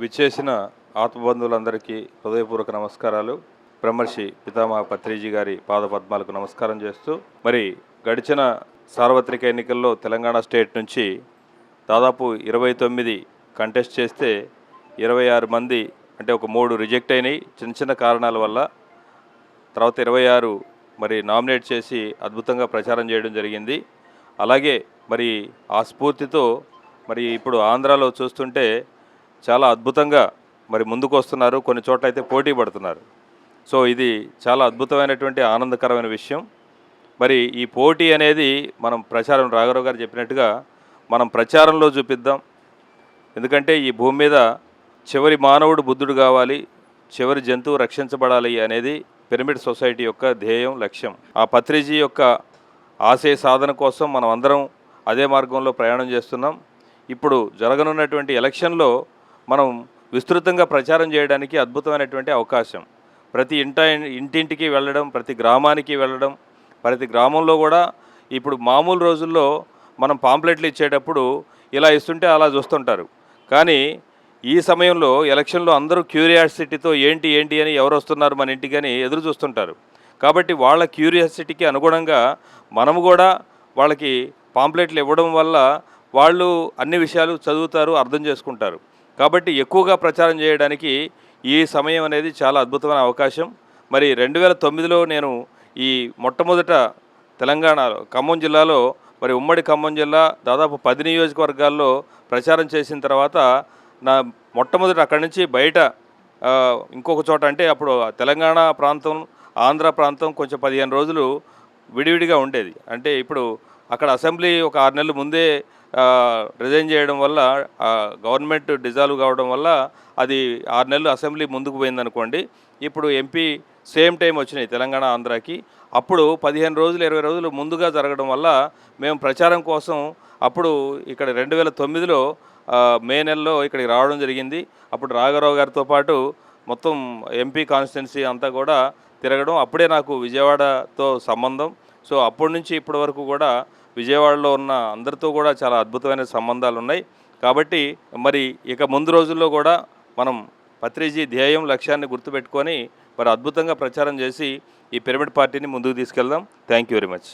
విచ్చేసిన ఆత్మబంధువులందరికీ హృదయపూర్వక నమస్కారాలు. బ్రహ్మర్షి పితామహ పత్రిజీ గారి పాదపద్మాలకు నమస్కారం చేస్తూ మరి గడిచిన సార్వత్రిక ఎన్నికల్లో తెలంగాణ స్టేట్ నుంచి దాదాపు ఇరవై తొమ్మిది కంటెస్ట్ చేస్తే ఇరవై ఆరు మంది అంటే ఒక మూడు రిజెక్ట్ అయినాయి. చిన్న చిన్న కారణాల వల్ల తర్వాత ఇరవై ఆరు మరి నామినేట్ చేసి అద్భుతంగా ప్రచారం చేయడం జరిగింది. అలాగే మరి ఆ స్ఫూర్తితో మరి ఇప్పుడు ఆంధ్రాలో చూస్తుంటే చాలా అద్భుతంగా మరి ముందుకు వస్తున్నారు కొన్ని చోట్ల అయితే పోటీ పడుతున్నారు. సో ఇది చాలా అద్భుతమైనటువంటి ఆనందకరమైన విషయం. మరి ఈ పోటీ అనేది మనం ప్రచారం రాఘరావు గారు చెప్పినట్టుగా మనం ప్రచారంలో చూపిద్దాం. ఎందుకంటే ఈ భూమి మీద చివరి మానవుడు బుద్ధుడు కావాలి చివరి జంతువు రక్షించబడాలి అనేది పిరమిడ్ సొసైటీ యొక్క ధ్యేయం లక్ష్యం. ఆ పత్రిజీ యొక్క ఆశయ సాధన కోసం మనం అందరం అదే మార్గంలో ప్రయాణం చేస్తున్నాం. ఇప్పుడు జరగనున్నటువంటి ఎలక్షన్లో మనం విస్తృతంగా ప్రచారం చేయడానికి అద్భుతమైనటువంటి అవకాశం. ప్రతి ఇంట ఇంటింటికి వెళ్ళడం ప్రతి గ్రామానికి వెళ్ళడం ప్రతి గ్రామంలో కూడా ఇప్పుడు మామూలు రోజుల్లో మనం పాంప్లెట్లు ఇచ్చేటప్పుడు ఇలా ఇస్తుంటే అలా చూస్తుంటారు. కానీ ఈ సమయంలో ఎలక్షన్లో అందరూ క్యూరియాసిటీతో ఏంటి ఏంటి అని ఎవరు వస్తున్నారు మన ఇంటికి అని ఎదురు చూస్తుంటారు. కాబట్టి వాళ్ళ క్యూరియాసిటీకి అనుగుణంగా మనము కూడా వాళ్ళకి పాంప్లెట్లు ఇవ్వడం వల్ల వాళ్ళు అన్ని విషయాలు చదువుతారు అర్థం చేసుకుంటారు. కాబట్టి ఎక్కువగా ప్రచారం చేయడానికి ఈ సమయం అనేది చాలా అద్భుతమైన అవకాశం. మరి రెండు వేల తొమ్మిదిలో నేను ఈ మొట్టమొదట తెలంగాణలో ఖమ్మం జిల్లాలో మరి ఉమ్మడి ఖమ్మం జిల్లా దాదాపు పది నియోజకవర్గాల్లో ప్రచారం చేసిన తర్వాత నా మొట్టమొదటి అక్కడి నుంచి బయట ఇంకొక చోట అంటే అప్పుడు తెలంగాణ ప్రాంతం ఆంధ్ర ప్రాంతం కొంచెం పదిహేను రోజులు విడివిడిగా ఉండేది. అంటే ఇప్పుడు అక్కడ అసెంబ్లీ ఒక ఆరు నెలల ముందే రిజైన్ చేయడం వల్ల గవర్నమెంట్ డిజాల్వ్ కావడం వల్ల అది ఆరు నెలలు అసెంబ్లీ ముందుకు పోయిందనుకోండి. ఇప్పుడు ఎంపీ సేమ్ టైం వచ్చినాయి తెలంగాణ ఆంధ్రాకి. అప్పుడు పదిహేను రోజులు ఇరవై రోజులు ముందుగా జరగడం వల్ల మేము ప్రచారం కోసం అప్పుడు ఇక్కడ రెండు వేల తొమ్మిదిలో మే నెలలో ఇక్కడికి రావడం జరిగింది. అప్పుడు రాఘరావు గారితో పాటు మొత్తం ఎంపీ కాన్స్టిట్యున్సీ అంతా కూడా తిరగడం. అప్పుడే నాకు విజయవాడతో సంబంధం. సో అప్పటి నుంచి ఇప్పటి వరకు కూడా విజయవాడలో ఉన్న అందరితో కూడా చాలా అద్భుతమైన సంబంధాలు ఉన్నాయి. కాబట్టి మరి ఇక ముందు రోజుల్లో కూడా మనం పత్రిజీ ధ్యేయం లక్ష్యాన్ని గుర్తుపెట్టుకొని మరి అద్భుతంగా ప్రచారం చేసి ఈ పిరమిడ్ పార్టీని ముందుకు తీసుకెళ్దాం. Thank you very much.